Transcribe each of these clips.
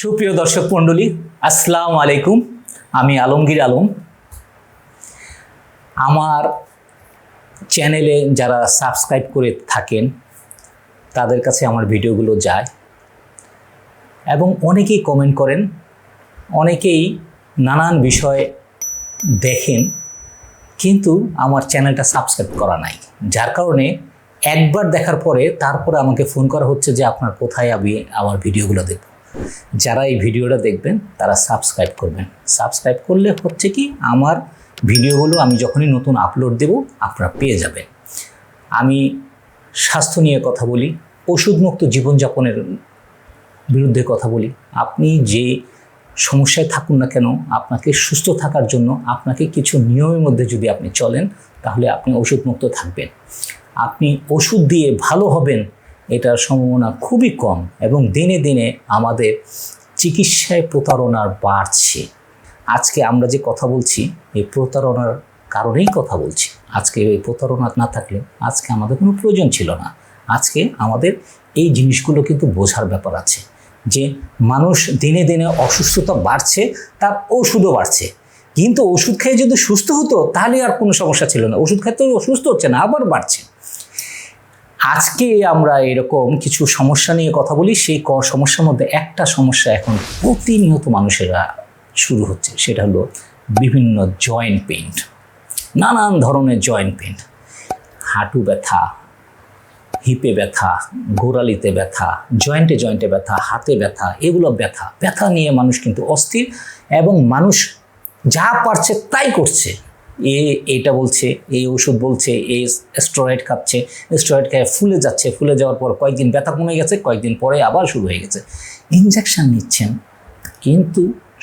সুপ্রিয় দর্শক মণ্ডলী, আসসালামু আলাইকুম। আমি আলমগীর আলম। আমার চ্যানেলে যারা সাবস্ক্রাইব করে থাকেন, তাদের কাছে আমার ভিডিওগুলো যায় এবং অনেকেই কমেন্ট করেন, অনেকেই নানান বিষয় দেখেন, কিন্তু আমার চ্যানেলটা সাবস্ক্রাইব করা নাই। যার কারণে একবার দেখার পরে তারপরে আমাকে ফোন করা হচ্ছে যে, আপনার কোথায় আমি আমার ভিডিওগুলো দেখব? যারা এই ভিডিওটা দেখবেন, তারা সাবস্ক্রাইব করবেন। সাবস্ক্রাইব করলে হচ্ছে কি, আমার ভিডিওগুলো আমি যখনই নতুন আপলোড দেব, আপনারা পেয়ে যাবেন। আমি স্বাস্থ্য নিয়ে কথা বলি, ওষুধমুক্ত জীবনযাপনের বিরুদ্ধে কথা বলি। আপনি যে সমস্যায় থাকুন না কেন, আপনাকে সুস্থ থাকার জন্য আপনাকে কিছু নিয়মের মধ্যে যদি আপনি চলেন, তাহলে আপনি ওষুধমুক্ত থাকবেন। আপনি ওষুধ দিয়ে ভালো হবেন এটার সম্ভাবনা খুবই কম এবং দিনে দিনে আমাদের চিকিৎসায় প্রতারণার বাড়ছে। আজকে আমরা যে কথা বলছি, এই প্রতারণার কারণেই কথা বলছি। আজকে এই প্রতারণা না থাকলে আজকে আমাদের কোনো প্রয়োজন ছিল না। আজকে আমাদের এই জিনিসগুলো কিন্তু বোঝার ব্যাপার আছে যে মানুষ দিনে দিনে অসুস্থতা বাড়ছে, তার ওষুধও বাড়ছে। কিন্তু ওষুধ খেয়ে যদি সুস্থ হতো, তাহলে আর কোনো সমস্যা ছিল না। ওষুধ খেতে অসুস্থ হচ্ছে না, আবার বাড়ছে। আজকে আমরা এরকম কিছু সমস্যা নিয়ে কথা বলি, সেই ক- সমস্যার মধ্যে একটা সমস্যা এখন প্রতিনিয়ত মানুষেরা শুরু হচ্ছে, সেটা হলো বিভিন্ন জয়েন্ট পেইন নানান ধরনের জয়েন্ট পেইন হাঁটু ব্যথা, হিপে ব্যথা, গোড়ালিতে ব্যথা জয়েন্টে জয়েন্টে ব্যথা, হাতে ব্যথা, এগুলো ব্যথা। ব্যথা নিয়ে মানুষ কিন্তু অস্থির এবং মানুষ যা পারছে তাই করছে। এ এটা বলছে এই ওষুধ বলছে, এ স্টেরয়েড খাচ্ছে স্টেরয়েড খেয়ে ফুলে যাচ্ছে, ফুলে যাওয়ার পর কয়েকদিন ব্যথা কমে গেছে, কয়েকদিন পরে আবার শুরু হয়ে গেছে। ইনজেকশন নিচ্ছেন, কিন্তু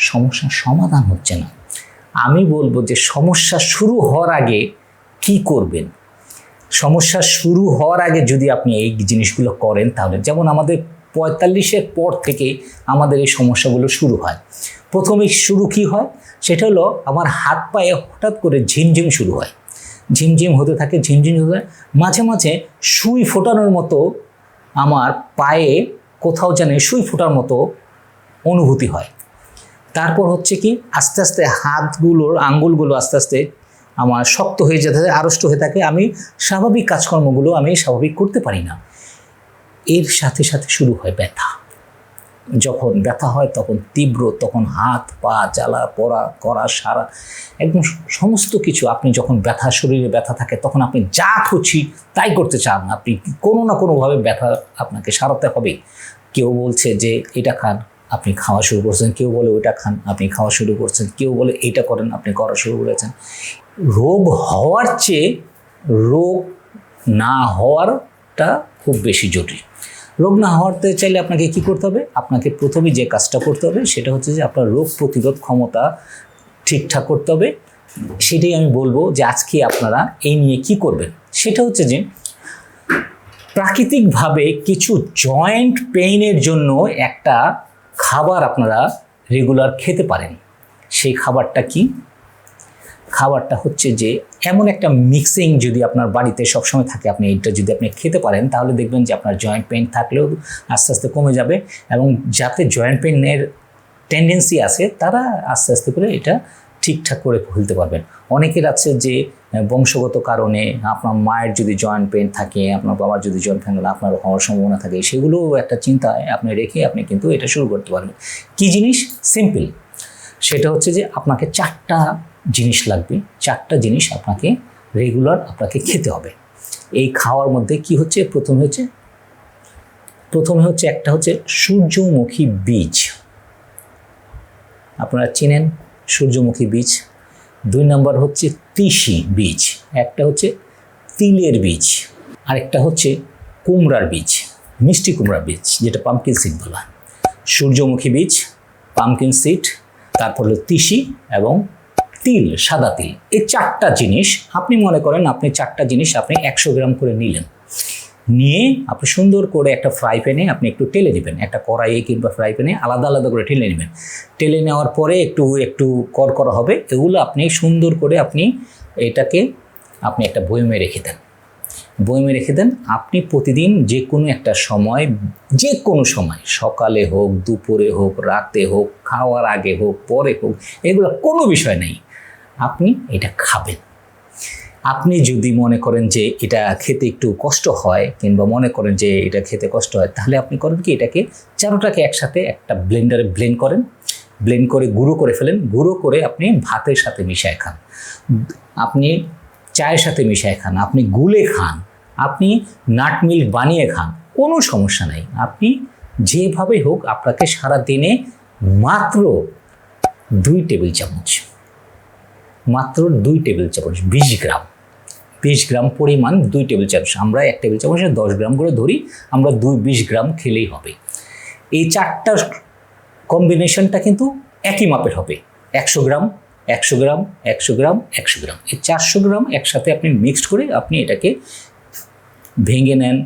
সমস্যার সমাধান হচ্ছে না। আমি বলব যে সমস্যা শুরু হওয়ার আগে কি করবেন? সমস্যা শুরু হওয়ার আগে যদি আপনি এই জিনিসগুলো করেন, তাহলে যেমন আমাদের পঁয়তাল্লিশের পর থেকে আমাদের এই সমস্যাগুলো শুরু হয়। প্রথমে শুরু কি হয়? সেটা হলো আমার হাত পায়ে হঠাৎ করে ঝিমঝিম শুরু হয়। ঝিমঝিম হতে থাকে, ঝিমঝিম হতে থাকে। মাঝে মাঝে সুই ফোটানোর মতো আমার পায়ে কোথাও যেন সুই ফোটার মতো অনুভূতি হয়। তারপর হচ্ছে কি, আস্তে আস্তে হাতগুলোর আঙ্গুলগুলো আস্তে আস্তে আমার শক্ত হয়ে যেতে আড়ষ্ট হয়ে থাকে। আমি স্বাভাবিক কাজকর্মগুলো আমি স্বাভাবিক করতে পারি না। এর সাথে সাথে শুরু হয় ব্যথা। যখন ব্যথা হয় তখন তীব্র, তখন হাত, পা, জ্বালা, পড়া, করা, সারা, একদম সমস্ত কিছু আপনি যখন ব্যথা, শরীরে ব্যথা থাকে তখন আপনি যা খুশি তাই করতে চান। আপনি কোনো না কোনোভাবে ব্যথা আপনাকে সারাতে হবে। কেউ বলছে যে, এটা খান, আপনি খাওয়া শুরু করছেন। কেউ বলে, ওইটা খান, আপনি খাওয়া শুরু করছেন। কেউ বলে, এইটা করেন, আপনি করা শুরু করেছেন। রোগ হওয়ার চেয়ে রোগ না হওয়ারটা খুব বেশি জটিল। রোগ না হওয়াতে চাইলে আপনাকে কি করতে হবে? আপনাকে প্রথমে যে কাজটা করতে হবে সেটা হচ্ছে যে আপনার রোগ প্রতিরোধ ক্ষমতা ঠিকঠাক করতে হবে। সেটাই আমি বলব যে আজকে আপনারা এই নিয়ে কি করবেন? সেটা হচ্ছে যে প্রাকৃতিকভাবে কিছু জয়েন্ট পেইনের জন্য একটা খাবার আপনারা রেগুলার খেতে পারেন। সেই খাবারটা কি? খাবারটা হচ্ছে যে এমন একটা মিক্সিং যদি আপনার বাড়িতে সবসময় থাকে, আপনি এইটা যদি আপনি খেতে পারেন, তাহলে দেখবেন যে আপনার জয়েন্ট পেইন থাকলেও আস্তে আস্তে কমে যাবে এবং যাতে জয়েন্ট পেইনের টেন্ডেন্সি আছে, তারা আস্তে আস্তে করে এটা ঠিকঠাক করে ফেলতে পারবেন। অনেকের আছে যে বংশগত কারণে আপনার মায়ের যদি জয়েন্ট পেইন থাকে, আপনার বাবার যদি জয়েন্ট পেইন আপনার হওয়ার সম্ভাবনা থাকে, সেগুলোও একটা চিন্তায় আপনি রেখে আপনি কিন্তু এটা শুরু করতে পারবেন। কী জিনিস? সিম্পল সেটা হচ্ছে যে আপনাকে চারটা জিনিস লাগবে, চারটা জিনিস আপনাকে রেগুলার আপনাকে খেতে হবে। এই খাওয়ার মধ্যে কি হচ্ছে? প্রথমে হচ্ছে প্রথমে হচ্ছে একটা হচ্ছে সূর্যমুখী বীজ। আপনারা চেনেন সূর্যমুখী বীজ। দুই নম্বর হচ্ছে তিসি বীজ। একটা হচ্ছে তিলের বীজ। আরেকটা হচ্ছে কুমড়ার বীজ, মিষ্টি কুমড়ার বীজ, যেটা পাম্পকিন সিড বলা সূর্যমুখী বীজ পাম্পকিন সিড তারপর হলো তিসি এবং তিল, সাদা তিল। এই চারটা জিনিস, আপনি মনে করেন আপনি চারটা জিনিস আপনি একশো গ্রাম করে নিলেন। নিয়ে আপনি সুন্দর করে একটা ফ্রাই প্যানে আপনি একটু টেলে নেবেন। একটা কড়াইয়ে কিংবা ফ্রাই প্যানে আলাদা আলাদা করে টেলে নেবেন। টেলে নেওয়ার পরে একটু একটু কর করা হবে। এগুলো আপনি সুন্দর করে আপনি এটাকে আপনি একটা বয়মে রেখে দেন। বয়মে রেখে দেন। আপনি প্রতিদিন যে কোনো একটা সময় যে কোনো সময়, সকালে হোক, দুপুরে হোক, রাতে হোক, খাওয়ার আগে হোক, পরে হোক, এগুলো কোনো বিষয় নেই। আপনি এটা খাবেন। আপনি যদি মনে করেন যে এটা খেতে একটু কষ্ট হয় কিংবা মনে করেন যে এটা খেতে কষ্ট হয়, তাহলে আপনি করেন কি এটাকে চারোটাকে একসাথে একটা ব্লেন্ডারে ব্লেন্ড করেন। ব্লেন্ড করে গুঁড়ো করে ফেলেন। গুঁড়ো করে আপনি ভাতের সাথে মিশায় খান। আপনি চায়ের সাথে মিশায় খান, আপনি গুলে খান, আপনি নাট মিল্ক বানিয়ে খান, কোনো সমস্যা নেই। আপনি যেভাবে হোক আপনাকে সারা দিনে মাত্র দুই টেবিল চামচ মাত্র দুই টেবিল চামচ, বিশ গ্রাম। বিশ গ্রাম পরিমাণ দুই টেবিল চামচ। আমরা এক টেবিল চামচে দশ গ্রাম করে ধরি, আমরা দুই বিশ গ্রাম খেলেই হবে। এই চারটা কম্বিনেশনটা কিন্তু একই মাপের হবে। একশো গ্রাম একশো গ্রাম একশো গ্রাম একশো গ্রাম। এই চারশো গ্রাম একসাথে আপনি মিক্সড করে আপনি এটাকে ভেঙে নেন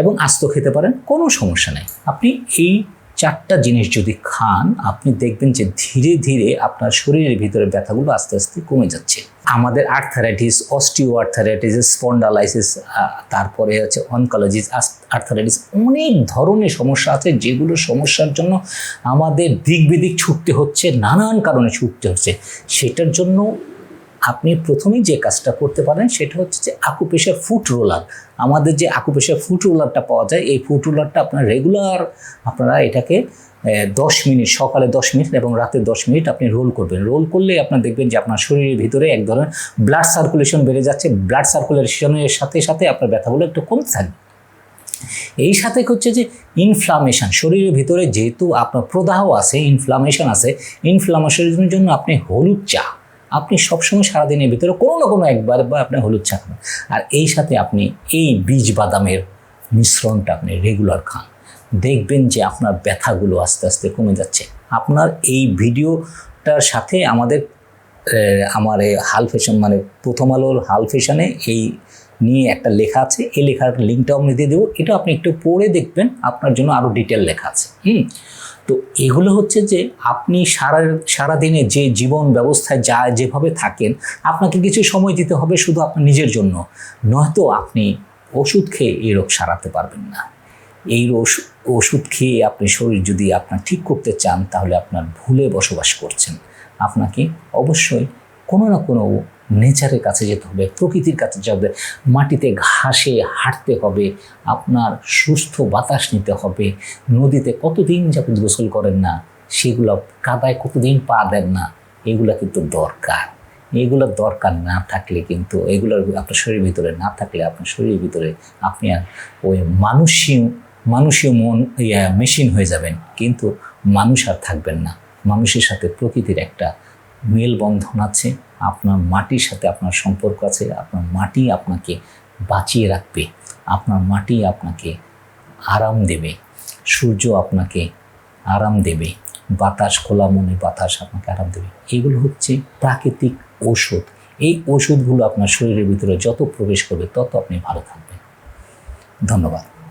এবং আস্ত খেতে পারেন, কোনো সমস্যা নেই। আপনি এই চারটা জিনিস যদি খান, আপনি দেখবেন যে ধীরে ধীরে আপনার শরীরের ভিতরে ব্যথাগুলো আস্তে আস্তে কমে যাচ্ছে। আমাদের আর্থারাইটিস অস্টিও আর্থারাইটিস স্পন্ডালাইসিস তারপরে হচ্ছে অনকোলজিস আর্থারাইটিস অনেক ধরনের সমস্যা আছে যেগুলো সমস্যার জন্য আমাদের দিক বিদিক ছুটতে হচ্ছে, নানান কারণে ছুটতে হচ্ছে। সেটার জন্য আপনি প্রথমেই যে কাজটা করতে পারেন সেটা হচ্ছে যে আকুপেশার ফুট রোলার আমাদের যে আকুপেশার ফুট রোলারটা পাওয়া যায়, এই ফুট রোলারটা আপনার রেগুলার আপনারা এটাকে দশ মিনিট, সকালে দশ মিনিট এবং রাতে দশ মিনিট আপনি রোল করবেন। রোল করলে আপনার দেখবেন যে আপনার শরীরের ভিতরে এক ধরনের ব্লাড সার্কুলেশন বেড়ে যাচ্ছে। ব্লাড সার্কুলেশনের সাথে সাথে আপনার ব্যথাগুলো একটু কমতে থাকবে এই সাথে হচ্ছে যে ইনফ্লামেশন শরীরের ভিতরে যেহেতু আপনার প্রদাহ আছে ইনফ্লামেশন আছে ইনফ্লামেশনের জন্য আপনি হলুদ চা আপনি সবসময় সারাদিনের ভিতরে কোনো না কোনো একবার বা আপনার হলুদ চা খান। আর এই সাথে আপনি এই বীজ বাদামের মিশ্রণটা আপনি রেগুলার খান। দেখবেন যে আপনার ব্যথাগুলো আস্তে আস্তে কমে যাচ্ছে। আপনার এই ভিডিওটার সাথে আমাদের আমার হাল ফ্যাশন মানে প্রথম আলোর হাল ফ্যাশনে এই নিয়ে একটা লেখা আছে। এই লেখার লিঙ্কটাও আমি দিয়ে দেবো। এটা আপনি একটু পড়ে দেখবেন। আপনার জন্য আরও ডিটেল লেখা আছে। হুম? তো এগুলো হচ্ছে যে আপনি সারা, সারাদিনে যে জীবন ব্যবস্থায় যা যেভাবে থাকেন, আপনাকে কিছু সময় দিতে হবে শুধু আপনার নিজের জন্য। নয়তো আপনি ওষুধ খেয়ে এই রোগ সারাতে পারবেন না। এই ওষুধ খেয়ে আপনি শরীর যদি আপনার ঠিক করতে চান, তাহলে আপনার ভুলে বসবাস করছেন। আপনাকে অবশ্যই কোনো না কোনো নেচারের কাছে যেতে হবে, প্রকৃতির কাছে যেতে হবে, মাটিতে ঘাসে হাঁটতে হবে, আপনার সুস্থ বাতাস নিতে হবে, নদীতে কতদিন যাবত গোসল করেন না, সেগুলো কাদায় কতদিন পা দেন না, এগুলো কিন্তু দরকার। এগুলো দরকার না থাকলে কিন্তু, এগুলোর আপনার শরীরের ভিতরে না থাকলে আপনার শরীরের ভিতরে আপনি আর ওই মানুষই মানুষীয় মন মেশিন হয়ে যাবেন। কিন্তু মানুষ আর থাকবেন না। মানুষের সাথে প্রকৃতির একটা মেলবন্ধন আছে, আপনার মাটির সাথে আপনার সম্পর্ক আছে, আপনার মাটি আপনাকে বাঁচিয়ে রাখবে, আপনার মাটি আপনাকে আরাম দেবে, সূর্য আপনাকে আরাম দেবে, বাতাস, খোলা মনে বাতাস আপনাকে আরাম দেবে। এগুলো হচ্ছে প্রাকৃতিক ওষুধ এই ওষুধগুলো আপনার শরীরের ভিতরে যত প্রবেশ করবে তত আপনি ভালো থাকবেন। ধন্যবাদ।